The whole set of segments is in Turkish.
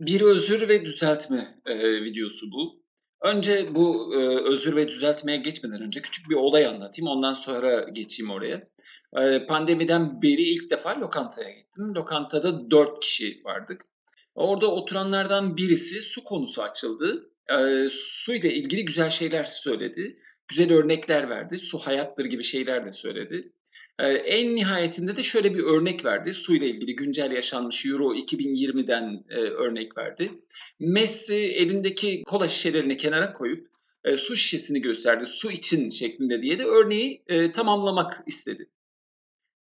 Bir özür ve düzeltme, eee, videosu bu. Önce bu, eee, özür ve düzeltmeye geçmeden önce küçük bir olay anlatayım, ondan sonra geçeyim oraya. Eee, pandemiden beri ilk defa lokantaya gittim. Lokantada 4 kişi vardık. Orada oturanlardan birisi su konusu açıldı. Eee, suyla ilgili güzel şeyler söyledi. Güzel örnekler verdi. Su hayattır gibi şeyler de söyledi. Eee, en nihayetinde de şöyle bir örnek verdi. Suyla ilgili güncel yaşanmış Euro 2020'den, eee, örnek verdi. Messi elindeki kola şişelerini kenara koyup, eee, su şişesini gösterdi. Su için şeklinde diye de örneği, eee, tamamlamak istedi.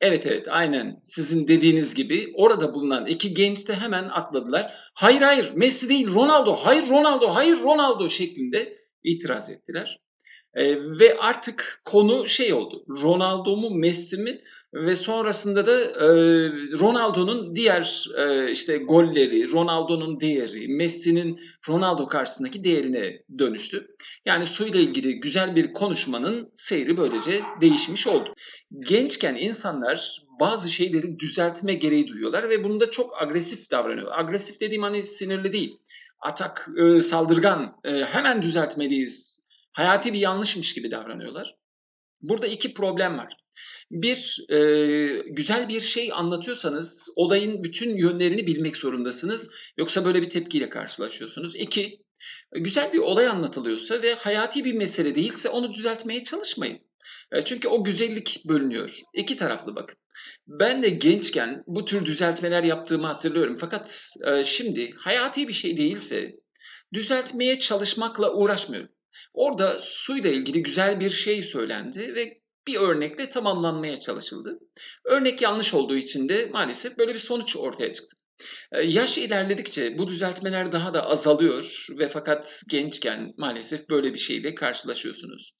Evet, evet, aynen sizin dediğiniz gibi orada bulunan 2 genç de hemen atladılar. "Hayır, hayır, Messi değil, Ronaldo, hayır Ronaldo, hayır Ronaldo" şeklinde itiraz ettiler. Eee, ve artık konu şey oldu, Ronaldo mu Messi mi ve sonrasında da, eee, Ronaldo'nun diğer, eee, işte golleri, Ronaldo'nun değeri, Messi'nin Ronaldo karşısındaki değerine dönüştü. Yani suyla ilgili güzel bir konuşmanın seyri böylece değişmiş oldu. Gençken insanlar bazı şeyleri düzeltme gereği duyuyorlar ve bunda çok agresif davranıyorlar. Agresif dediğim, hani, sinirli değil, atak, ııı, saldırgan, eee, hemen düzeltmeliyiz, hayati bir yanlışmış gibi davranıyorlar. Burada 2 problem var. 1, eee, güzel bir şey anlatıyorsanız olayın bütün yönlerini bilmek zorundasınız. Yoksa böyle bir tepkiyle karşılaşıyorsunuz. 2, güzel bir olay anlatılıyorsa ve hayati bir mesele değilse onu düzeltmeye çalışmayın. Eee, çünkü o güzellik bölünüyor. 2 taraflı bakın. Ben de gençken bu tür düzeltmeler yaptığımı hatırlıyorum fakat, eee, şimdi hayati bir şey değilse düzeltmeye çalışmakla uğraşmıyorum. Orada suyla ilgili güzel bir şey söylendi ve bir örnekle tamamlanmaya çalışıldı. Örnek yanlış olduğu için de maalesef böyle bir sonuç ortaya çıktı. Eee, yaş ilerledikçe bu düzeltmeler daha da azalıyor ve fakat gençken maalesef böyle bir şeyle karşılaşıyorsunuz.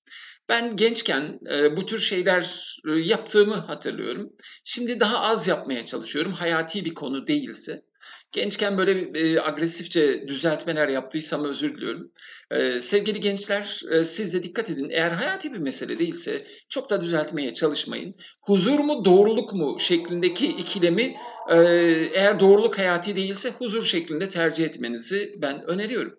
Ben gençken, eee, bu tür şeyler, ııı, yaptığımı hatırlıyorum. Şimdi daha az yapmaya çalışıyorum hayati bir konu değilse. Gençken böyle eee, agresifçe düzeltmeler yaptıysam özür diliyorum. Eee, sevgili gençler, eee, siz de dikkat edin, eğer hayati bir mesele değilse çok da düzeltmeye çalışmayın. Huzur mu, doğruluk mu şeklindeki ikilemi, eee, eğer doğruluk hayati değilse huzur şeklinde tercih etmenizi ben öneriyorum.